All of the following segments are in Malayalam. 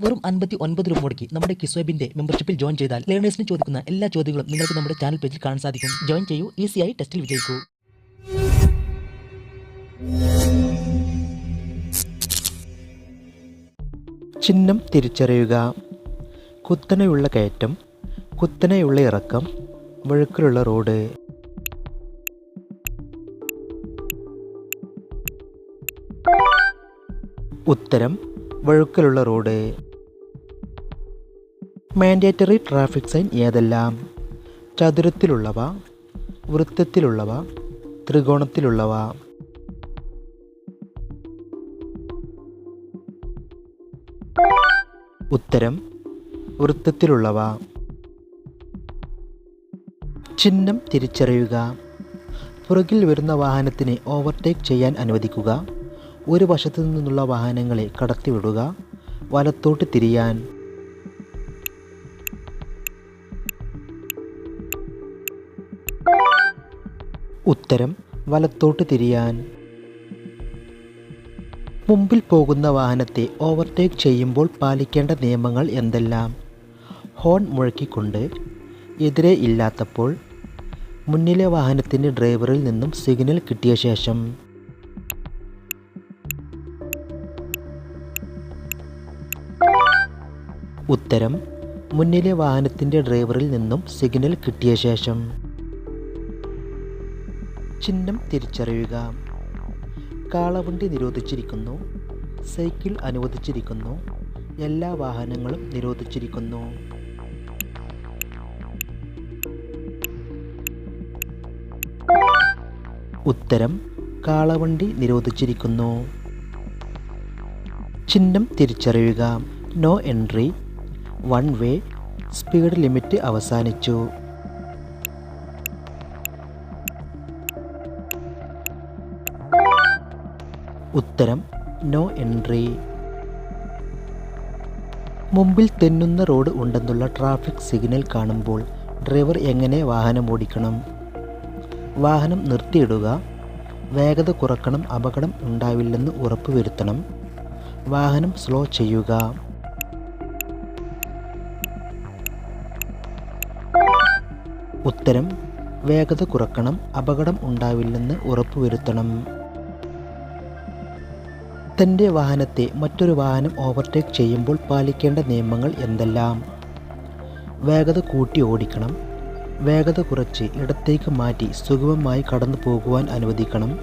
വെറും അൻപത്തി ഒൻപത് രൂപ മുടക്കി നമ്മുടെ കിസ്വബിന്റെ മെമ്പർഷിപ്പിൽ ജോയിൻ ചെയ്താൽ ലേണേഴ്സിന് ചോദിക്കുന്ന എല്ലാ ചോദ്യങ്ങളും നിങ്ങൾക്ക് നമ്മുടെ ചാനൽ പേജിൽ കാണാൻ സാധിക്കും. ജോയിൻ ചെയ്യൂ. ഈസിയായി ടെസ്റ്റിൽ വിജയിക്കൂ. ചിഹ്നം തിരിച്ചറിയുക. കുത്തനെയുള്ള കയറ്റം കുത്തനെയുള്ള ഇറക്കം വഴുക്കിലുള്ള റോഡ്. ഉത്തരം വഴുക്കലുള്ള റോഡ്. മാൻഡേറ്ററി ട്രാഫിക് സൈൻ ഏതെല്ലാം? ചതുരത്തിലുള്ളവ വൃത്തത്തിലുള്ളവ ത്രികോണത്തിലുള്ളവ. ഉത്തരം വൃത്തത്തിലുള്ളവ. ചിഹ്നം തിരിച്ചറിയുക. പുറകിൽ വരുന്ന വാഹനത്തിനെ ഓവർടേക്ക് ചെയ്യാൻ അനുവദിക്കുക. ഒരു വശത്തു നിന്നുള്ള വാഹനങ്ങളെ കടത്തിവിടുക. വലത്തോട്ട് തിരിയാൻ. ഉത്തരം വലത്തോട്ട് തിരിയാൻ. മുമ്പിൽ പോകുന്ന വാഹനത്തെ ഓവർടേക്ക് ചെയ്യുമ്പോൾ പാലിക്കേണ്ട നിയമങ്ങൾ എന്തെല്ലാം? ഹോൺ മുഴക്കിക്കൊണ്ട് എതിരെ ഇല്ലാത്തപ്പോൾ മുന്നിലെ വാഹനത്തിന്റെ ഡ്രൈവറിൽ നിന്നും സിഗ്നൽ കിട്ടിയ ശേഷം ഉത്തരം മുന്നിലെ വാഹനത്തിന്റെ ഡ്രൈവറിൽ നിന്നും സിഗ്നൽ കിട്ടിയ ശേഷം. ചിഹ്നം തിരിച്ചറിയുക. കാളവണ്ടി നിരോധിച്ചിരിക്കുന്നു. സൈക്കിൾ അനുവദിച്ചിരിക്കുന്നു. എല്ലാ വാഹനങ്ങളും നിരോധിച്ചിരിക്കുന്നു. ഉത്തരം കാളവണ്ടി നിരോധിച്ചിരിക്കുന്നു. ചിഹ്നം തിരിച്ചറിയുക. No entry. One way speed limit അവസാനിച്ചു. ഉത്തരം നോ എൻട്രി. മുമ്പിൽ തെന്നുന്ന റോഡ് ഉണ്ടെന്നുള്ള ട്രാഫിക് സിഗ്നൽ കാണുമ്പോൾ ഡ്രൈവർ എങ്ങനെ വാഹനം ഓടിക്കണം? വാഹനം നിർത്തിയിടുക. വേഗത കുറക്കണം അപകടം ഉണ്ടാവില്ലെന്ന് ഉറപ്പുവരുത്തണം. വാഹനം സ്ലോ ചെയ്യുക. ഉത്തരം വേഗത കുറക്കണം അപകടം ഉണ്ടാവില്ലെന്ന് ഉറപ്പുവരുത്തണം. തന്റെ വാഹനത്തെ മറ്റൊരു വാഹനം ഓവർടേക്ക് ചെയ്യുമ്പോൾ പാലിക്കേണ്ട നിയമങ്ങൾ എന്തെല്ലാം? വേഗത കൂട്ടി ഓടിക്കണം. വേഗത കുറച്ച് ഇടത്തേക്ക് മാറ്റി സുഗമമായി കടന്നു പോകുവാൻ അനുവദിക്കണം.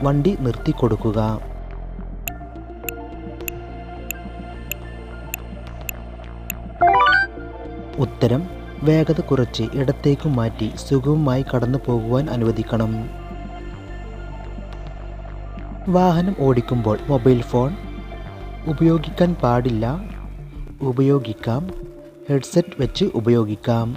വണ്ടി നിർത്തിക്കൊടുക്കുക ഉത്തരം വേഗത കുറച്ച് ഇടത്തേക്ക് മാറ്റി സുഗമമായി കടന്നു പോകുവാൻ അനുവദിക്കണം. വാഹനം ഓടിക്കുമ്പോൾ മൊബൈൽ ഫോൺ ഉപയോഗിക്കാൻ പാടില്ല. ഉപയോഗിക്കാം. ഹെഡ്സെറ്റ് വെച്ച് ഉപയോഗിക്കാം.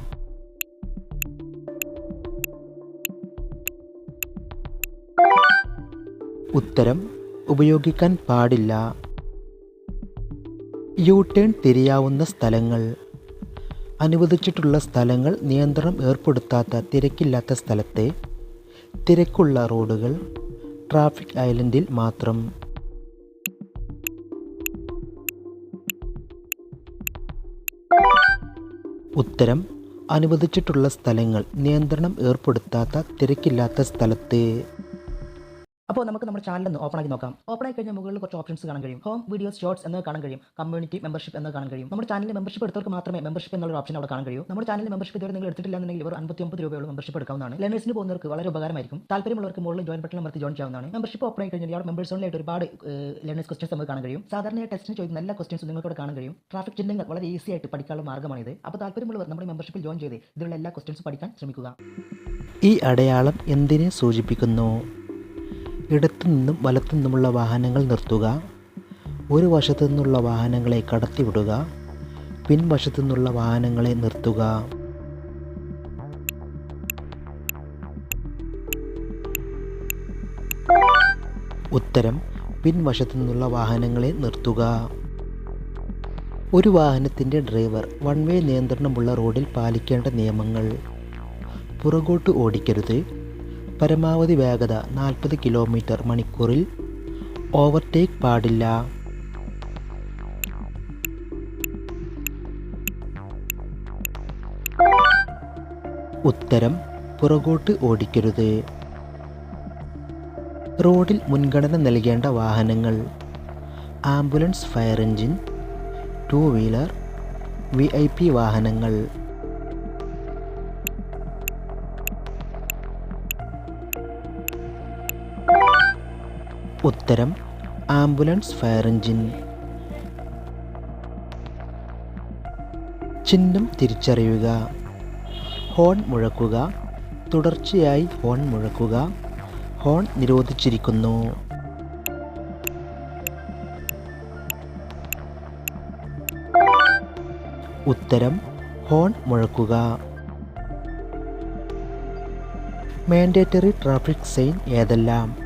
ഉത്തരം ഉപയോഗിക്കാൻ പാടില്ല. യു ടേൺ തിരിയാവുന്ന സ്ഥലങ്ങൾ. അനുവദിച്ചിട്ടുള്ള സ്ഥലങ്ങൾ നിയന്ത്രണം ഏർപ്പെടുത്താത്ത തിരക്കില്ലാത്ത സ്ഥലത്തെ തിരക്കുള്ള റോഡുകൾ. ട്രാഫിക് ഐലൻഡിൽ മാത്രം. ഉത്തരം അനുവദിച്ചിട്ടുള്ള സ്ഥലങ്ങൾ നിയന്ത്രണം ഏർപ്പെടുത്താത്ത തിരക്കില്ലാത്ത സ്ഥലത്ത്. അപ്പോൾ നമുക്ക് നമ്മുടെ ചാനൽ ഒന്ന് ഓപ്പൺ ആക്കി നോക്കാം. ഓപ്പൺ ആയി കഴിഞ്ഞാൽ മുകളിൽ കുറച്ച് ഓപ്ഷൻസ് കാണാൻ കഴിയും. ഹോം വീഡിയോസ് ഷോർട്സ് എന്ന് കാണാൻ കഴിയും. കമ്മ്യൂണിറ്റി മെമ്പർഷിപ്പ് എന്ന് കാണാൻ കഴിയും. നമ്മുടെ ചാനലിൽ മെമ്പർഷിപ്പ് എടുത്തവർക്ക് മാത്രമേ മെമ്പർഷിപ്പ് എന്നുള്ള ഓപ്ഷൻ അവിടെ കാണാൻ കഴിയൂ. നമ്മുടെ ചാനലിൽ മെമ്പർഷിപ്പ് ഇതുവരെ നിങ്ങൾ എടുത്തിട്ടില്ല എന്നെങ്കിൽ ഒരു അമ്പത്തി ഒമ്പത് രൂപയുള്ള മെമ്പർഷിപ്പ് എടുക്കാവുന്നതാണ് ലേണേഴ്സിന് പോകുന്നവർക്ക് വളരെ ഉപകാരമായിരിക്കും. താല്പര്യമുള്ളവർക്ക് മുകളിൽ ജോയിൻ ബട്ടൺ അമർത്തി ജോയിൻ ചെയ്യാവുന്നതാണ്. മെമ്പർഷിപ്പ് ഓപ്പൺ ആയി കഴിഞ്ഞാൽ അവിടെ മെമ്പേഴ്സ് ഉള്ള ഒരുപാട് ലേണേഴ്സ് ക്വസ്റ്റൻസ് നമുക്ക് കാണാൻ കഴിയും. സാധാരണ ടെസ്റ്റിന് ചോദിക്കുന്ന എല്ലാ നിങ്ങൾക്ക് കാണാൻ കഴിയും. ട്രാഫിക് ചിഹ്നങ്ങൾ വളരെ ഈസി ആയിട്ട് പഠിക്കാനുള്ള മാർഗമാണിത് അപ്പോൾ താല്പര്യമുള്ളവർ നമ്മുടെ മെമ്പർഷിപ്പിൽ ജോയിൻ ചെയ്ത് ഇതിലുള്ള എല്ലാ ക്വസ്റ്റൻസും പഠിക്കാൻ ശ്രമിക്കുക. ഈ അടയാളം എന്തിനെ സൂചിപ്പിക്കുന്നു? ഇടത്തു നിന്നും വലത്തു നിന്നുമുള്ള വാഹനങ്ങൾ നിർത്തുക. ഒരു വശത്തു നിന്നുള്ള വാഹനങ്ങളെ കടത്തിവിടുക. പിൻവശത്തു നിന്നുള്ള വാഹനങ്ങളെ നിർത്തുക. ഉത്തരം പിൻവശത്തു നിന്നുള്ള വാഹനങ്ങളെ നിർത്തുക. ഒരു വാഹനത്തിന്റെ ഡ്രൈവർ വൺ വേ നിയന്ത്രണമുള്ള റോഡിൽ പാലിക്കേണ്ട നിയമങ്ങൾ. പുറകോട്ട് ഓടിക്കരുത്. പരമാവധി വേഗത നാൽപ്പത് കിലോമീറ്റർ മണിക്കൂറിൽ ഓവർടേക്ക് പാടില്ല. ഉത്തരം പുറകോട്ട് ഓടിക്കരുത്. റോഡിൽ മുൻഗണന നൽകേണ്ട വാഹനങ്ങൾ. Ambulance fire engine two wheeler V I P വാഹനങ്ങൾ. ഉത്തരം ആംബുലൻസ് ഫയർ എഞ്ചിൻ ചിഹ്നം തിരിച്ചറിയുക. ഹോൺ മുഴക്കുക. തുടർച്ചയായി ഹോൺ മുഴക്കുക. ഹോൺ നിരോധിച്ചിരിക്കുന്നു. ഉത്തരം ഹോൺ മുഴക്കുക. മാൻഡേറ്ററി ട്രാഫിക് സൈൻ ഏതെല്ലാം?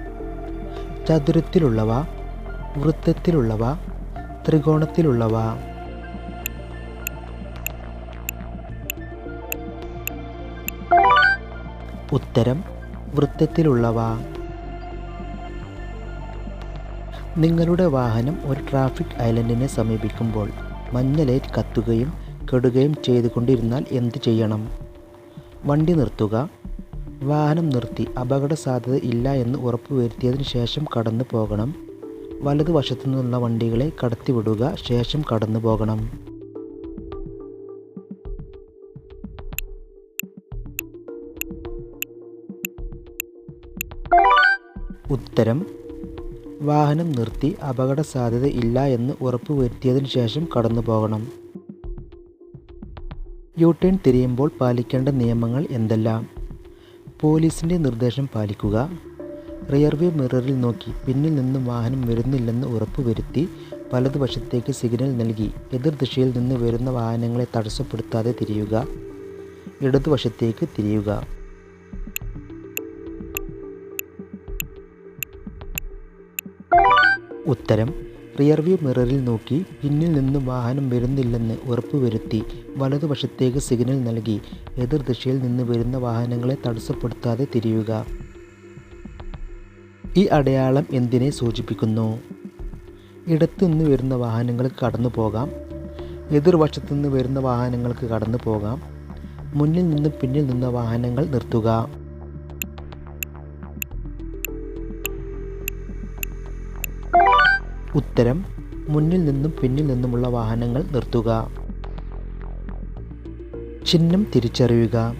ചതുരത്തിലുള്ളവ വൃത്തത്തിലുള്ളവ ത്രികോണത്തിലുള്ളവ. ഉത്തരം വൃത്തത്തിലുള്ളവ. നിങ്ങളുടെ വാഹനം ഒരു ട്രാഫിക് ഐലൻഡിനെ സമീപിക്കുമ്പോൾ മഞ്ഞ ലൈറ്റ് കത്തുകയും കെടുകയും ചെയ്തുകൊണ്ടിരുന്നാൽ എന്ത് ചെയ്യണം? വണ്ടി നിർത്തുക വാഹനം നിർത്തി അപകട സാധ്യത ഇല്ല എന്ന് ഉറപ്പുവരുത്തിയതിനു ശേഷം കടന്നു പോകണം. വലതുവശത്തു നിന്നുള്ള വണ്ടികളെ കടത്തിവിടുക ശേഷം കടന്നു പോകണം. ഉത്തരം. വാഹനം നിർത്തി അപകട സാധ്യത ഇല്ല എന്ന് ഉറപ്പുവരുത്തിയതിനു ശേഷം കടന്നു പോകണം. യു ടേൺ തിരിയുമ്പോൾ പാലിക്കേണ്ട നിയമങ്ങൾ എന്തെല്ലാം? പോലീസിന്റെ നിർദ്ദേശം പാലിക്കുക. റിയർവ്യൂ മിററിൽ നോക്കി. പിന്നിൽ നിന്നും വാഹനം വരുന്നില്ലെന്ന് ഉറപ്പുവരുത്തി വലതുവശത്തേക്ക് സിഗ്നൽ നൽകി. എതിർദിശയിൽ നിന്ന് വരുന്ന വാഹനങ്ങളെ തടസ്സപ്പെടുത്താതെ തിരിയുക. ഇടതുവശത്തേക്ക് തിരിയുക. ഉത്തരം റിയർവ്യൂ മിററിൽ നോക്കി പിന്നിൽ നിന്ന് വാഹനം വരുന്നില്ലെന്ന് ഉറപ്പുവരുത്തി വലതുവശത്തേക്ക് സിഗ്നൽ നൽകി. എതിർദിശയിൽ നിന്ന് വരുന്ന വാഹനങ്ങളെ തടസ്സപ്പെടുത്താതെ തിരിയുക. ഈ അടയാളം എന്തിനെ സൂചിപ്പിക്കുന്നു? ഇടത്തു നിന്ന് വരുന്ന വാഹനങ്ങൾക്ക് കടന്നു പോകാം. എതിർവശത്തു നിന്ന് വരുന്ന വാഹനങ്ങൾക്ക് കടന്നു പോകാം. മുന്നിൽ നിന്നും പിന്നിൽ നിന്ന വാഹനങ്ങൾ നിർത്തുക. ഉത്തരം മുന്നിൽ നിന്നും പിന്നിൽ നിന്നുമുള്ള വാഹനങ്ങൾ നിർത്തുക. ചിഹ്നം തിരിച്ചറിയുക.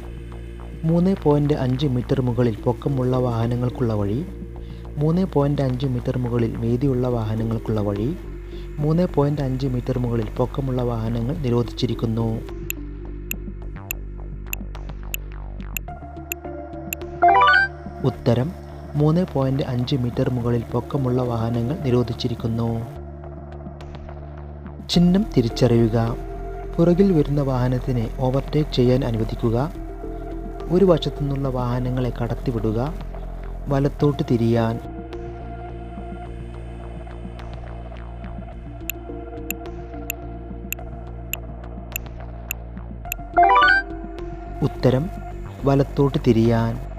മൂന്ന് പോയിന്റ് അഞ്ച് മീറ്റർ മുകളിൽ പൊക്കമുള്ള വാഹനങ്ങൾക്കുള്ള വഴി മൂന്ന് പോയിന്റ് അഞ്ച് മീറ്റർ മുകളിൽ വീതിയുള്ള വാഹനങ്ങൾക്കുള്ള വഴി മൂന്ന് പോയിന്റ് അഞ്ച് മീറ്റർ മുകളിൽ പൊക്കമുള്ള വാഹനങ്ങൾ നിരോധിച്ചിരിക്കുന്നു. ഉത്തരം മൂന്ന് പോയിന്റ് അഞ്ച് മീറ്റർ മുകളിൽ പൊക്കമുള്ള വാഹനങ്ങൾ നിരോധിച്ചിരിക്കുന്നു. ചിഹ്നം തിരിച്ചറിയുക. പുറകിൽ വരുന്ന വാഹനത്തിനെ ഓവർടേക്ക് ചെയ്യാൻ അനുവദിക്കുക. ഒരു വശത്തു നിന്നുള്ള വാഹനങ്ങളെ കടത്തിവിടുക. വലത്തോട്ട് തിരിയാൻ. ഉത്തരം വലത്തോട്ട് തിരിയാൻ.